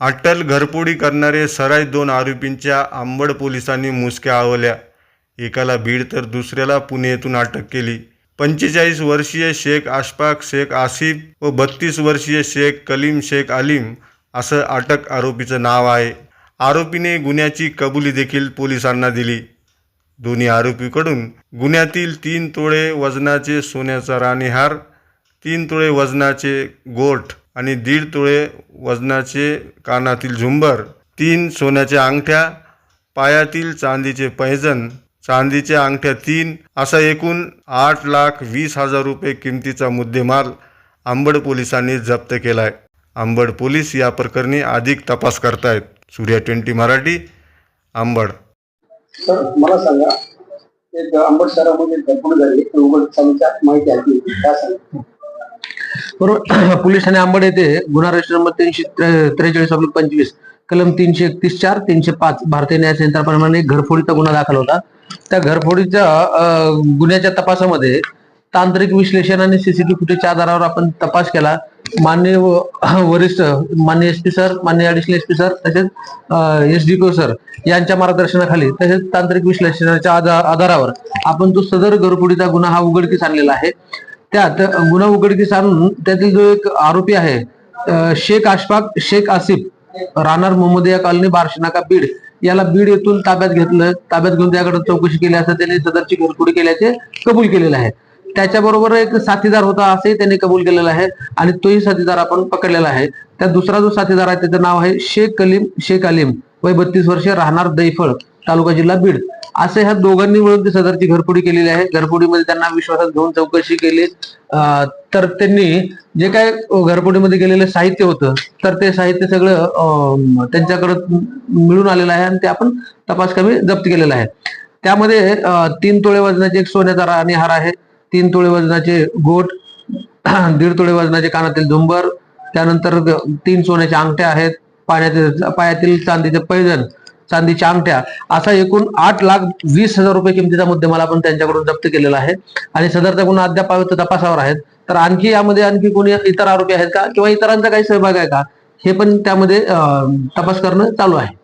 अटल घरपोडी करणारे सराई दोन आरोपींच्या आंबड पोलिसांनी मुसक्या आवल्या. एकाला बीड तर दुसऱ्याला पुणे येथून अटक केली. पंचेचाळीस वर्षीय शेख आशफाक शेख आसिफ व बत्तीस वर्षीय शेख कलीम शेख अलीम असं अटक आरोपीचं नाव आहे. आरोपीने गुन्ह्याची कबुली देखील पोलिसांना दिली. दोन्ही आरोपीकडून गुन्ह्यातील तीन तोळे वजनाचे सोन्याचा राणीहार तीन तोळे वजनाचे गोठ आणि दीड तोळे वजनाचे कानातील झुंबर तीन सोन्याच्या अंगठ्या पायातील चांदीचे पैजन चांदीच्या अंगठ्या तीन असा एकूण आठ लाख वीस हजार रुपये किमतीचा मुद्देमाल आंबड पोलिसांनी जप्त केला आहे आंबड पोलीस या प्रकरणी अधिक तपास करतायत. सूर्या ट्वेंटी मराठी आंबड सर मला सांगा एक शहरामध्ये झाली माहिती आहे बरोबर? पोलीस ठाणे आंबड येथे गुन्हा रजिस्टर नंबर तीनशे त्रेचाळीस अब्लिक पंचवीस कलम तीनशे एकतीस चार तीनशे पाच भारतीय न्याय संहिताप्रमाणे घरफोडीचा गुन्हा दाखल होता. त्या घरफोडीच्या गुन्ह्याच्या तपासामध्ये तांत्रिक विश्लेषण आणि सीसीटीव्ही फुटेजच्या आधारावर आपण तपास केला. मान्य वरिष्ठ मान्य एस पी सर मान्य ऍडिशनल एस पी सर तसेच एस डी पी सर यांच्या मार्गदर्शनाखाली तसेच तांत्रिक विश्लेषणाच्या आधारावर आपण जो सदर घरफोडीचा गुन्हा हा उघडकीस आणलेला आहे त्यात गुन्हा उघडकीस आणून त्यातील जो एक आरोपी आहे शेख आशफाक शेख आसिफ राहणार मोहम्मदिया कॉलनी बार्शी नाका बीड याला बीड येथून ताब्यात घेतलं ताब्यात घेऊन त्याकडे चौकशी केली असता त्याने सदरची घरफोडी केल्याचे कबूल केलेलं आहे. त्याच्याबरोबर एक साथीदार होता असंही त्यांनी कबूल केलेलं आहे आणि तोही साथीदार आपण पकडलेला आहे. त्या दुसरा जो साथीदार आहे त्याचं नाव आहे शेख कलीम शेख अलीम वय बत्तीस वर्ष राहणार दैफळ. तालुका जिल्हा बीड. असे ह्या दोघांनी मिळून ते सदरची घरफोडी केलेली आहे. घरफोडीमध्ये त्यांना विश्वासात घेऊन चौकशी केली. तर त्यांनी जे काय घरफोडीमध्ये गेलेलं साहित्य होतं तर ते साहित्य सगळं अं, त्यांच्याकडे मिळून आलेलं आहे आणि ते आपण तपास कमी जप्त केलेला आहे. त्यामध्ये तीन तोळे वजनाचे एक सोन्याचा राणी हार आहे. तीन तोळे वजनाचे गोट दीड तोळे वजनाचे कानातील झुंबर त्यानंतर तीन सोन्याच्या अंगठ्या आहेत पाण्यातील पायातील चांदीचे पैजण चांदीच्या अंगठ्या असा एकूण आठ लाख वीस हजार रुपये किमतीचा मुद्देमाल आपण त्यांच्याकडून जप्त केलेला आहे. आणि सदरचा गुन्हा अद्याप तपासावर आहेत. तर आणखी यामध्ये आणखी कोणी इतर आरोपी आहेत का? किंवा इतरांचा काही सहभाग आहे का? हे पण त्यामध्ये तपास करणं चालू आहे.